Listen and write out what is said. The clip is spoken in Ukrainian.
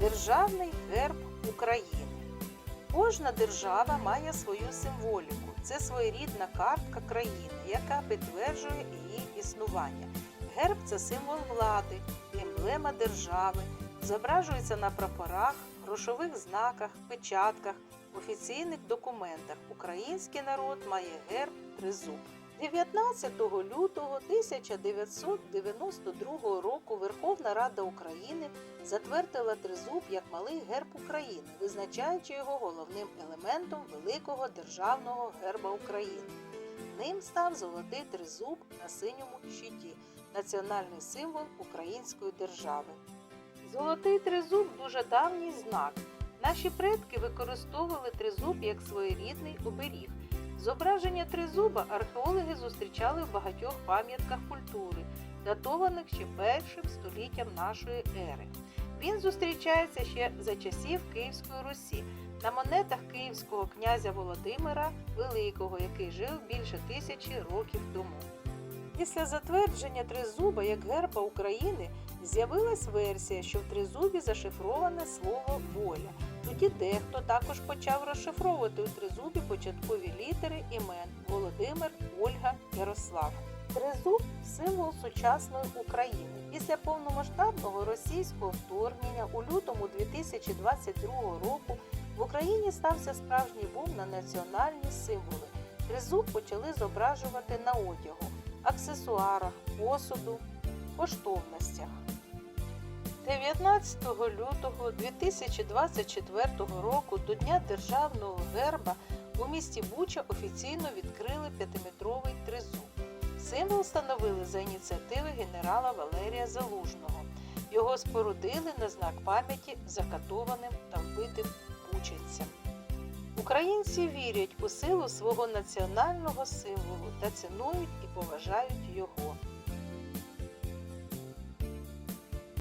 Державний герб України. Кожна держава має свою символіку. Це своєрідна картка країни, яка підтверджує її існування. Герб це символ влади, емблема держави, зображується на прапорах, грошових знаках, печатках, офіційних документах. Український народ має герб тризуб. 19 лютого 1992 року Верховна Рада України затвердила тризуб як малий герб України, визначаючи його головним елементом великого державного герба України. Ним став золотий тризуб на синьому щиті, національний символ української держави. Золотий тризуб дуже давній знак. Наші предки використовували тризуб як своєрідний оберіг. Зображення тризуба археологи зустрічали в багатьох пам'ятках культури, датованих ще першим століттям нашої ери. Він зустрічається ще за часів Київської Русі на монетах київського князя Володимира Великого, який жив більше тисячі років тому. Після затвердження тризуба як герба України з'явилась версія, що в тризубі зашифроване слово воля. Тоді дехто також почав розшифровувати у тризубі початкові літери імен Володимир, Ольга, Ярослав. Тризуб символ сучасної України. Після повномасштабного російського вторгнення у лютому 2022 року в Україні стався справжній бум на національні символи. Тризуб почали зображувати на одягу, аксесуарах, посуду, коштовностях. 19 лютого 2024 року до Дня державного герба у місті Буча офіційно відкрили п'ятиметровий тризуб. Символ встановили за ініціативи генерала Валерія Залужного. Його спорудили на знак пам'яті закатованим та вбитим бученцям. Українці вірять у силу свого національного символу та цінують і поважають його.